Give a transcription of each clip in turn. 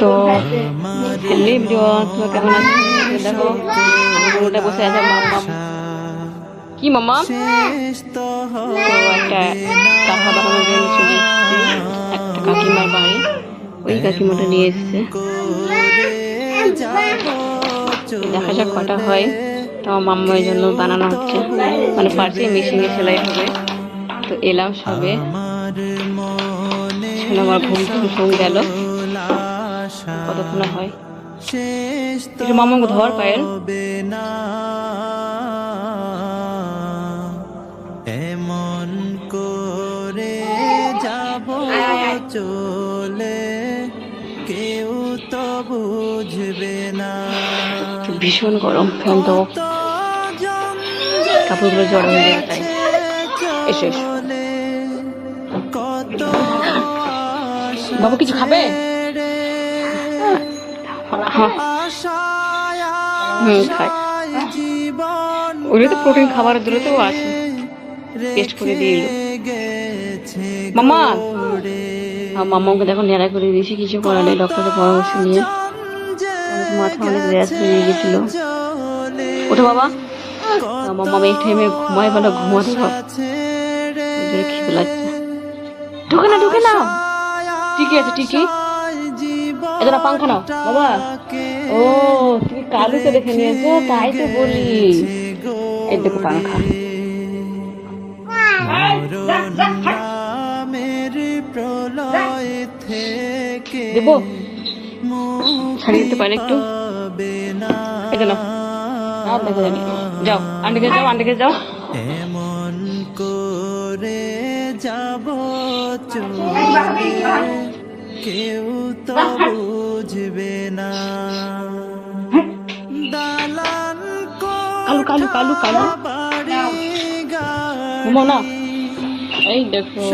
তো আছো দেখো। বসে আছে কি মাম্মা? তো একটা কাকিমার ওই কাকিমাটা নিয়ে এসেছে। দেখা যাক কটা হয়। তো মাম্মার জন্য বানানো হচ্ছে। মানে পার্সে মেশিনে সেলাই হবে। তো এলাম সবে। আমার ঘুম ঘুম গেল। কতক্ষণ হয়? একটু মামাকে ধর এমন করে যাব চলে। কেউ তো বুঝবে না। ভীষণ গরম ফ্যান তো। কাপড়গুলো জড়ো হয়ে যায় তাই। এসো এসো। কত বাবু কিছু খাবে? হুম খাই। ওগুলো তো প্রোটিন খাবারের দূরতেও আছে। করে দিয়ে মামা! মামাকে দেখো করে দিয়েছি কিছু নেই ডক্টরের পরামর্শ নিয়ে। মাথা অনেক হয়ে গেছিল। ওঠো বাবা। আমার মামা এই টাইমে ঘুমায় বলো ঘুমাতে পারো ওই জন্য খিদে লাগছে। ঢুকে না ঢুকে না। ঠিকই আছে ঠিকই। এটা পাংখা নাও। বাবা। ও, তুমি কালুকে দেখে নিয়েছো? তাই তো বলি। এই দেখো পাংখা। দেবো। ছাড়িয়ে দিতে পারে একটু। এটা নাও। যাও আন্টিকে যাও আন্টিকে যাও। এমন করে যাব চলে কেউ তো বুঝবে না। দালান কালু কালু কালু কালু। বাড়ি গাড়ি। ঘুমো না। এই দেখো।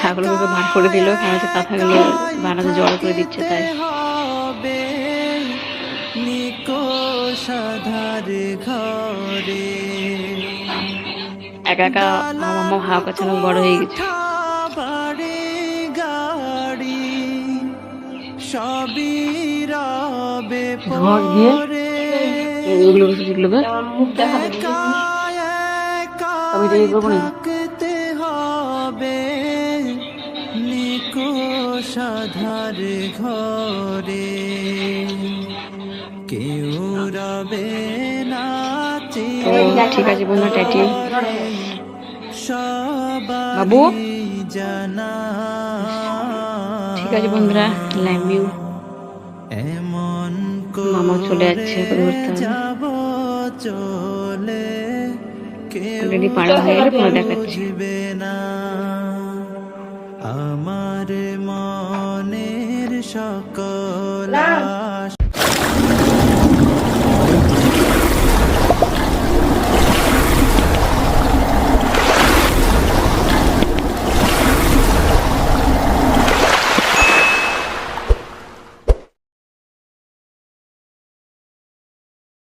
ছাগলগুলোকে ভাগ করে দিল কারণ হচ্ছে কাঁথাগুলো বানাতে জল করে দিচ্ছে তাই। হবে নিকোষাধার ঘরে। একা একা আমার মামা হাওয়া কাছে অনেক বড় হয়ে গেছে। ধর পরে। এগুলো আমি রেগে করব না। থাকতে হবে নিকোষাধার ঘরে। কেউ রবে না ও, ঠিক আছে বন্ধু ট্যাটি বাবু? জানা ঠিক আছে বন্ধুরা লাইভ ইউ এমন মামা চলে যাচ্ছে। যাব চলে কেউ অলরেডি পাড়া হয়ে গেলে পরে দেখাচ্ছি। না। আমার মনের সকল